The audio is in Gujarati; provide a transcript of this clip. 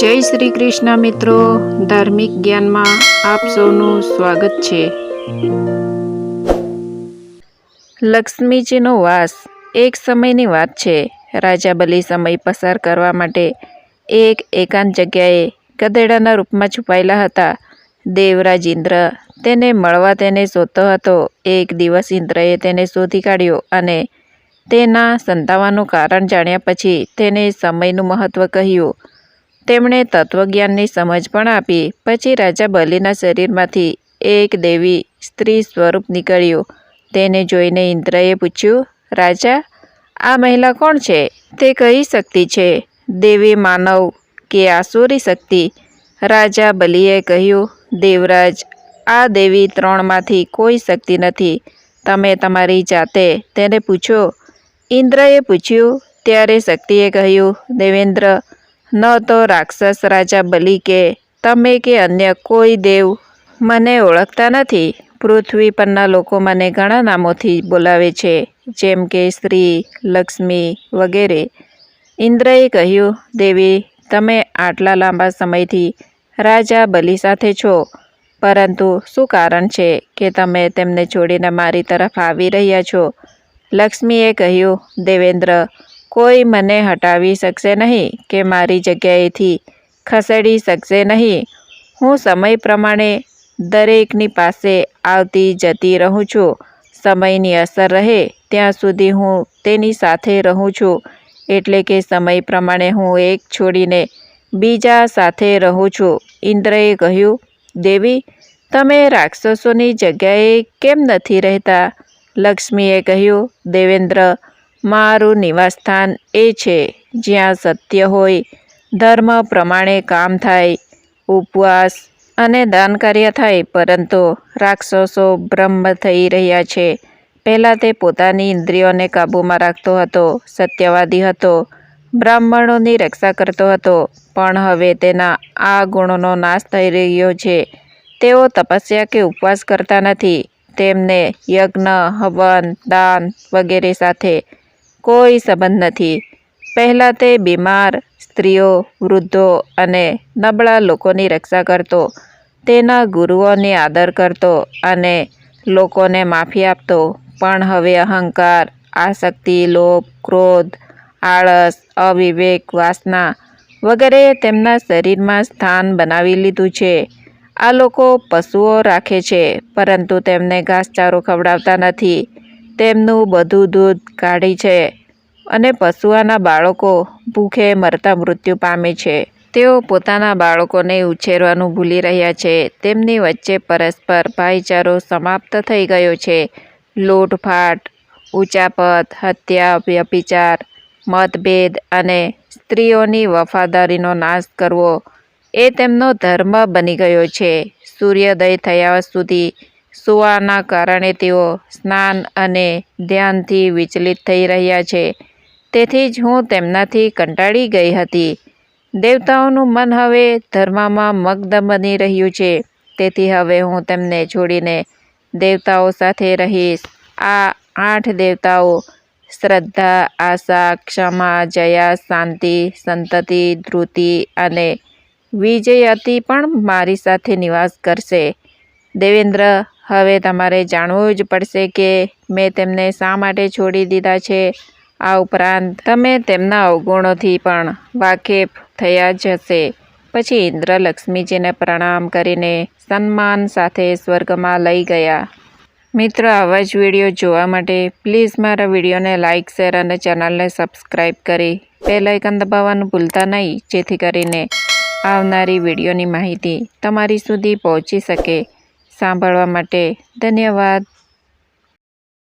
જય શ્રી કૃષ્ણ મિત્રો. ધાર્મિક જ્ઞાનમાં આપ સૌનું સ્વાગત છે. લક્ષ્મીજીનો વાસ એક સમયની વાત છે. રાજા બલિ સમય પસાર કરવા માટે એક એકાંત જગ્યાએ ગધેડાના રૂપમાં છુપાયેલા હતા. દેવરાજ ઇન્દ્ર તેને મળવા તેને શોધતો હતો. એક દિવસ ઇન્દ્રએ તેને શોધી કાઢ્યો અને તેના સંતાવાનું કારણ જાણ્યા પછી તેને સમયનું મહત્ત્વ કહ્યું. તેમણે તત્વજ્ઞાનની સમજ પણ આપી. પછી રાજા બલિના શરીરમાંથી એક દેવી સ્ત્રી સ્વરૂપ નીકળ્યું. તેને જોઈને ઇન્દ્રએ પૂછ્યું, રાજા, આ મહિલા કોણ છે? તે કઈ શક્તિ છે? દેવી માનવ કે આસુરી શક્તિ? રાજા બલિએ કહ્યું, દેવરાજ, આ દેવી ત્રણમાંથી કોઈ શક્તિ નથી. તમે તમારી જાતે તેને પૂછો. ઇન્દ્રએ પૂછ્યું, ત્યારે શક્તિએ કહ્યું, દેવેન્દ્ર ન તો રાક્ષસ રાજા બલિ કે તમે કે અન્ય કોઈ દેવ મને ઓળખતા નથી. પૃથ્વી પરના લોકો મને ઘણા નામોથી બોલાવે છે, જેમ કે શ્રી લક્ષ્મી વગેરે. ઇન્દ્રએ કહ્યું, દેવી, તમે આટલા લાંબા સમયથી રાજા બલિ સાથે છો, પરંતુ શું કારણ છે કે તમે તેમને છોડીને મારી તરફ આવી રહ્યા છો? લક્ષ્મીએ કહ્યું, દેવેન્દ્ર કોઈ મને હટાવી શકશે નહીં કે મારી જગ્યાએથી ખસેડી શકશે નહીં. હું સમય પ્રમાણે દરેકની પાસે આવતી જતી રહું છું. સમયની અસર રહે ત્યાં સુધી હું તેની સાથે રહું છું. એટલે કે સમય પ્રમાણે હું એક છોડીને બીજા સાથે રહું છું. ઇન્દ્રએ કહ્યું, દેવી, તમે રાક્ષસોની જગ્યાએ કેમ નથી રહેતા? લક્ષ્મીએ કહ્યું, દેવેન્દ્ર મારું નિવાસસ્થાન એ છે જ્યાં સત્ય હોય, ધર્મ પ્રમાણે કામ થાય, ઉપવાસ અને દાન કાર્ય થાય, પરંતુ રાક્ષસો બ્રહ્મ થઈ રહ્યા છે. પહેલાં તે પોતાની ઇન્દ્રિયોને કાબૂમાં રાખતો હતો, સત્યવાદી હતો, બ્રાહ્મણોની રક્ષા કરતો હતો, પણ હવે તેના આ ગુણોનો નાશ થઈ રહ્યો છે. તેઓ તપસ્યા કે ઉપવાસ કરતા નથી. તેમને યજ્ઞ, હવન, દાન વગેરે સાથે કોઈ સંબંધ નથી. પહેલાં તે બીમાર, સ્ત્રીઓ, વૃદ્ધો અને નબળા લોકોની રક્ષા કરતો, તેના ગુરુઓની આદર કરતો અને લોકોને માફી આપતો. પણ હવે અહંકાર, આસક્તિ, લોભ, ક્રોધ, આળસ, અવિવેક, વાસના વગેરે તેમના શરીરમાં સ્થાન બનાવી લીધું છે. આ લોકો પશુઓ રાખે છે, પરંતુ તેમને ઘાસચારો ખવડાવતા નથી. તેમનું બધું દૂધ કાઢી છે અને પશુઓના બાળકો ભૂખે મરતા મૃત્યુ પામે છે. તેઓ પોતાના બાળકોને ઉછેરવાનું ભૂલી રહ્યા છે. તેમની વચ્ચે પરસ્પર ભાઈચારો સમાપ્ત થઈ ગયો છે. લૂંટફાટ ઊંચાપત હત્યા, વ્યભિચાર, મતભેદ અને સ્ત્રીઓની વફાદારીનો નાશ કરવો એ તેમનો ધર્મ બની ગયો છે. સૂર્યોદય થયા સુધી સુવાના કારણે તેઓ સ્નાન અને ધ્યાનથી વિચલિત થઈ રહ્યા છે. તેથી જ હું તેમનાથી કંટાળી ગઈ હતી. દેવતાઓનું મન હવે ધર્મમાં મગ્ન બની રહ્યું છે. તેથી હવે હું તેમને છોડીને દેવતાઓ સાથે રહીશ. આ આઠ દેવતાઓ શ્રદ્ધા, આશા, ક્ષમા, જયા, શાંતિ, સંતતિ ધૃતિ અને વિજયતી પણ મારી સાથે નિવાસ કરશે. દેવેન્દ્ર, હવે તમારે જાણવું જ પડશે કે મેં તેમને શા માટે છોડી દીધા છે આ ઉપરાંત તમે તેમના અવગુણોથી પણ વાકેફ થયા જ હશે. પછી ઇન્દ્ર લક્ષ્મીજીને પ્રણામ કરીને સન્માન સાથે સ્વર્ગમાં લઈ ગયા. મિત્રો, આવા જ વીડિયો જોવા માટે પ્લીઝ મારા વિડીયોને લાઇક, શેર અને ચેનલને સબસ્ક્રાઈબ કરી બેલ આઇકન દબાવવાનું ભૂલતા નહીં, જેથી કરીને આવનારી વિડીયોની માહિતી તમારી સુધી પહોંચી શકે. સાંભળવા માટે ધન્યવાદ.